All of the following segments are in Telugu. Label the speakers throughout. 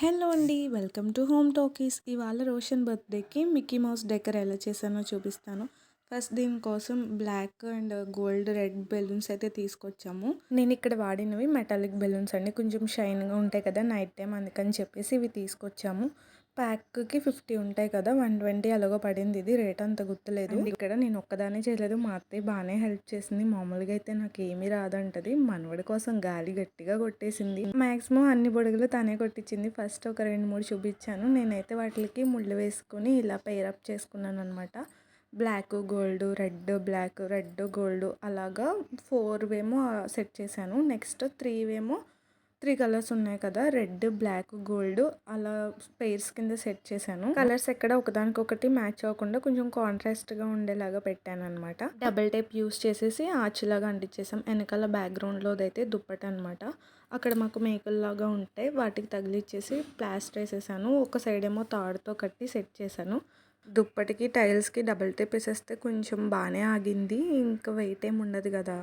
Speaker 1: హలో అండి వెల్కమ్ టు హోమ్ టాకీస్. ఇవాళ రోషన్ బర్త్డేకి మిక్కీ మౌస్ డెకర్ ఎలా చేశానో చూపిస్తాను. ఫస్ట్ దీనికోసం black and gold red balloons అయితే తీసుకొచ్చాము. నేను ఇక్కడ వాడినవి మెటాలిక్ బెలూన్స్ అండి. కొంచెం షైన్గా ఉంటాయి కదా నైట్ టైం అందుకని చెప్పేసి ఇవి తీసుకొచ్చాము. ప్యాక్కి ఫిఫ్టీ ఉంటాయి కదా వన్ ట్వంటీ అలాగో పడింది ఇది. రేట్ అంత గుర్తులేదు. ఇక్కడ నేను ఒక్కదానే చేయలేదు. మా అత్తయ్య బాగానే హెల్ప్ చేసింది. మామూలుగా అయితే నాకు ఏమీ రాదంటది. మనవడి కోసం గాలి గట్టిగా కొట్టేసింది. మాక్సిమం అన్ని బొడుగులు తనే కొట్టించింది. ఫస్ట్ ఒక రెండు మూడు చూపించాను. నేనైతే వాటికి ముళ్ళు వేసుకొని ఇలా పేరప్ చేసుకున్నాను అనమాట black gold red black red gold అలాగా ఫోర్ వేమో సెట్ చేశాను. నెక్స్ట్ త్రీ వేమో త్రీ కలర్స్ ఉన్నాయి కదా. రెడ్ బ్లాక్ గోల్డ్ అలా పేర్స్ కింద సెట్ చేశాను. కలర్స్ ఎక్కడ ఒకదానికొకటి మ్యాచ్ అవ్వకుండా కొంచెం కాంట్రాస్ట్గా ఉండేలాగా పెట్టాను అనమాట డబుల్ టేప్ యూస్ చేసేసి ఆర్చ్లాగా అంటించేసాం. వెనకాల బ్యాక్గ్రౌండ్లో అయితే దుప్పట అనమాట అక్కడ మాకు మేకల్లాగా ఉంటాయి వాటికి తగిలిచ్చేసి ప్లాస్టర్ వేసేసాను. ఒక సైడ్ ఏమో తాడుతో కట్టి సెట్ చేశాను. దుప్పటికి టైల్స్కి డబుల్ టేప్ వేసేస్తే కొంచెం బాగానే ఆగింది. ఇంకా వెయిట్ ఏమి ఉండదు కదా.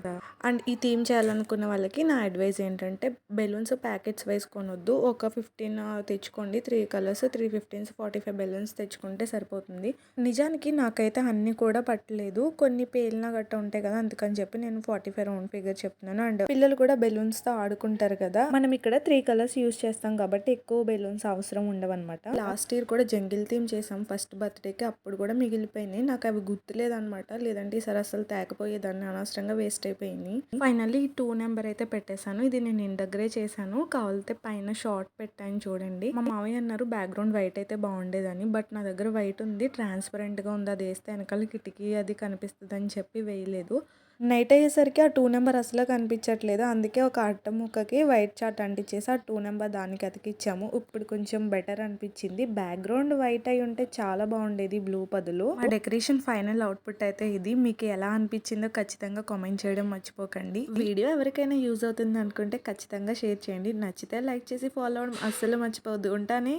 Speaker 1: అండ్ ఈ థీమ్ చేయాలనుకున్న వాళ్ళకి నా అడ్వైస్ ఏంటంటే బెలూన్స్ ప్యాకెట్స్ వేసుకొనొద్దు. ఒక ఫిఫ్టీన్ తెచ్చుకోండి. Three colours three fifteens forty five balloons తెచ్చుకుంటే సరిపోతుంది. నిజానికి నాకైతే అన్ని కూడా పట్టలేదు. కొన్ని పేలిన గట్ట ఉంటాయి కదా అందుకని చెప్పి నేను ఫార్టీ ఫైవ్ రౌండ్ ఫిగర్ చెప్తున్నాను. అండ్ పిల్లలు కూడా బెలూన్స్తో ఆడుకుంటారు కదా మనం ఇక్కడ త్రీ కలర్స్ యూస్ చేస్తాం కాబట్టి ఎక్కువ బెలూన్స్ అవసరం ఉండవన్నమాట. లాస్ట్ ఇయర్ కూడా జంగిల్ థీమ్ చేసాం. ఫస్ట్ బర్త్డే బర్త్డేకి అప్పుడు కూడా మిగిలిపోయినాయి. నాకు అవి గుర్తులేదన్నమాట. లేదంటే ఈసారి అసలు తేకపోయేదాన్ని. అనవసరంగా వేస్ట్ అయిపోయింది. ఫైనల్లీ ఈ టూ నెంబర్ అయితే పెట్టేశాను. ఇది నేను ఇంటి దగ్గరే చేశాను. కావాలితే పైన షార్ట్ పెట్టాను చూడండి. మా మావయ్య అన్నారు బ్యాక్గ్రౌండ్ వైట్ అయితే బాగుండేదని. బట్ నా దగ్గర వైట్ ఉంది. ట్రాన్స్పరెంట్గా ఉంది. అది వేస్తే వెనకాల కిటికీ అది కనిపిస్తుంది అని చెప్పి వేయలేదు. నైట్ అయ్యేసరికి ఆ టూ నెంబర్ అసలు కనిపించట్లేదు. అందుకే ఒక అట్ట ముక్కకి వైట్ చార్ట్ అంటించేసి ఆ టూ నెంబర్ దానికి అతికిచ్చాము. ఇప్పుడు కొంచెం బెటర్ అనిపించింది. బ్యాక్గ్రౌండ్ వైట్ అయి ఉంటే చాలా బాగుండేది బ్లూ పదులు. ఆ డెకరేషన్ ఫైనల్ అవుట్పుట్ అయితే ఇది. మీకు ఎలా అనిపించిందో ఖచ్చితంగా కామెంట్ చేయడం మర్చిపోకండి. వీడియో ఎవరికైనా యూజ్ అవుతుంది అనుకుంటే ఖచ్చితంగా షేర్ చేయండి. నచ్చితే లైక్ చేసి ఫాలో అవ్వడం అస్సలు మర్చిపోవద్దు. ఉంటానే?